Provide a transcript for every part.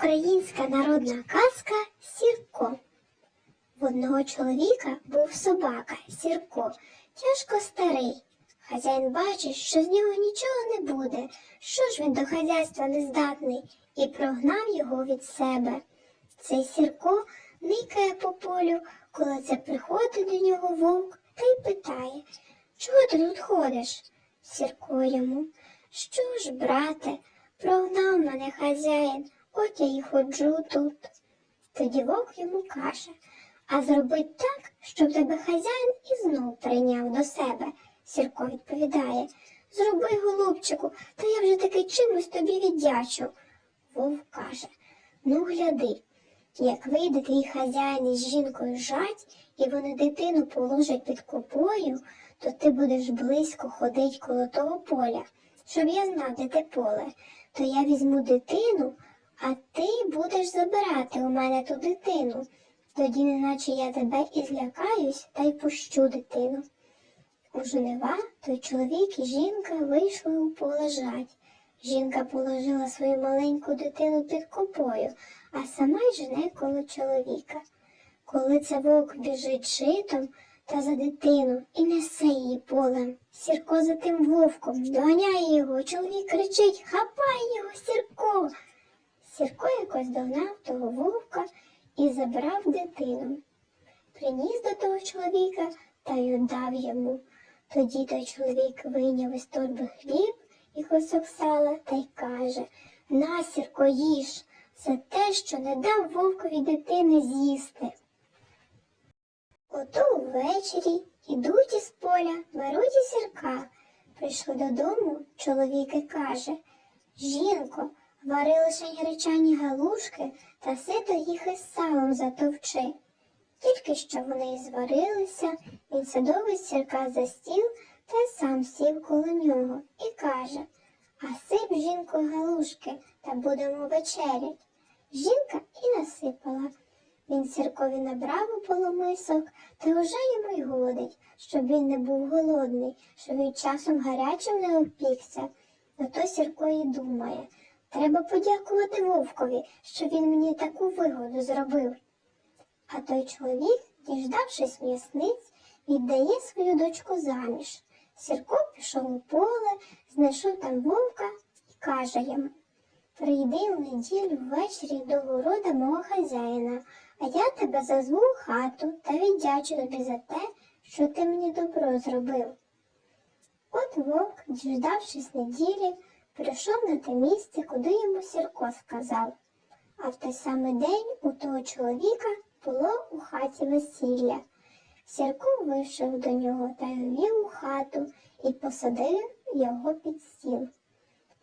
Українська народна казка Сірко. В одного чоловіка був собака Сірко, тяжко старий. Хазяїн бачить, що з нього нічого не буде, що ж він до хазяйства не здатний, і прогнав його від себе. Цей Сірко никає по полю, коли це приходить до нього вовк та й питає, чого ти тут ходиш? Сірко йому, що ж, брате, прогнав мене хазяїн, от я й ходжу тут. Тоді вовк йому каже, а зробить так, щоб тебе хазяїн і знов прийняв до себе. Сірко відповідає, зроби, голубчику, та я вже таки чимось тобі віддячу. Вовк каже, ну гляди, як вийде твій хазяїн із жінкою жать, і вони дитину положать під копою, то ти будеш близько ходить коло того поля, щоб я знав, де те поле. То я візьму дитину, ти будеш забирати у мене ту дитину. Тоді, неначе я тебе і злякаюсь, та й пущу дитину. У жнива той чоловік і жінка вийшли у поле жать. Жінка положила свою маленьку дитину під копою, а сама й жне коло чоловіка. Коли це вовк біжить шитом та за дитину і несе її полем. Сірко за тим вовком доганяє його, чоловік кричить Хапай його, Сірко. Сірко якось догнав того вовка і забрав дитину. Приніс до того чоловіка та й отдав йому. Тоді той чоловік вийняв із торби хліб і кусок сала та й каже На, Сірко, їж за те, що не дав вовкові дитини з'їсти. Ото увечері ідуть із поля, беруть і сірка. Прийшли додому, чоловік і каже Жінко, вари лише гречані галушки та сито їх із салом затовчи. Тільки що вони й зварилися, він садовий сірка за стіл та сам сів коло нього і каже А сип, жінко, галушки, та будемо вечерять. Жінка і насипала. Він сіркові набрав у полумисок, та вже йому й годить, щоб він не був голодний, щоб він часом гарячим не опікся. Ото Сірко і думає, треба подякувати вовкові, що він мені таку вигоду зробив. А той чоловік, діждавшись м'ясниць, віддає свою дочку заміж. Сірко пішов у поле, знайшов там вовка і каже йому Прийди в неділю ввечері до города мого хазяїна, а я тебе зазву в хату та віддячу тобі за те, що ти мені добро зробив. От вовк, діждавшись неділі, прийшов на те місце, куди йому Сірко сказав. А в той самий день у того чоловіка було у хаті весілля. Сірко вийшов до нього та й у хату і посадив його під стіл.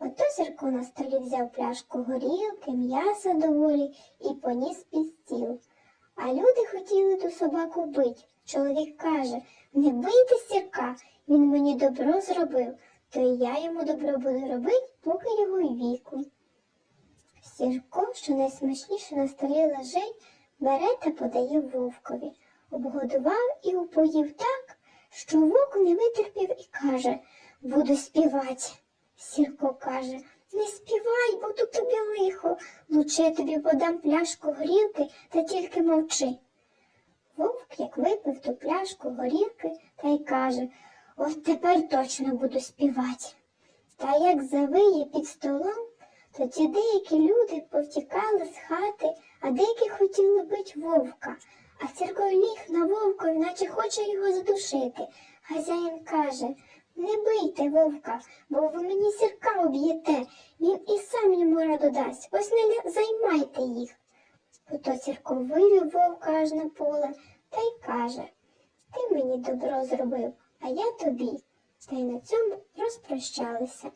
Ото Сірко на столі взяв пляшку горілки, м'яса доволі і поніс під стіл. А люди хотіли ту собаку бить. Чоловік каже, не бийте сірка, він мені добро зробив, то і я йому добро буду робити, поки його й віку. Сірко, що найсмачніше на столі лежить, бере та подає вовкові, обгодував і упоїв так, що вовк не витерпів і каже, буду співати. Сірко каже, не співай, буду тобі лихо, лучше я тобі подам пляшку горілки та тільки мовчи. Вовк, як випив ту пляшку горілки, та й каже, от тепер точно буду співати. Та як завиє під столом, тоді деякі люди повтікали з хати, а деякі хотіли бити вовка, а Сірко ліг на вовкові, наче хоче його задушити. Хазяїн каже, не бийте вовка, бо ви мені сірка об'єте, він і сам йому раду дасть, ось не займайте їх. Ото Сірко вивів вовка аж на поле та й каже Ти мені добро зробив, а я тобі. Та й на цьому розпрощалися.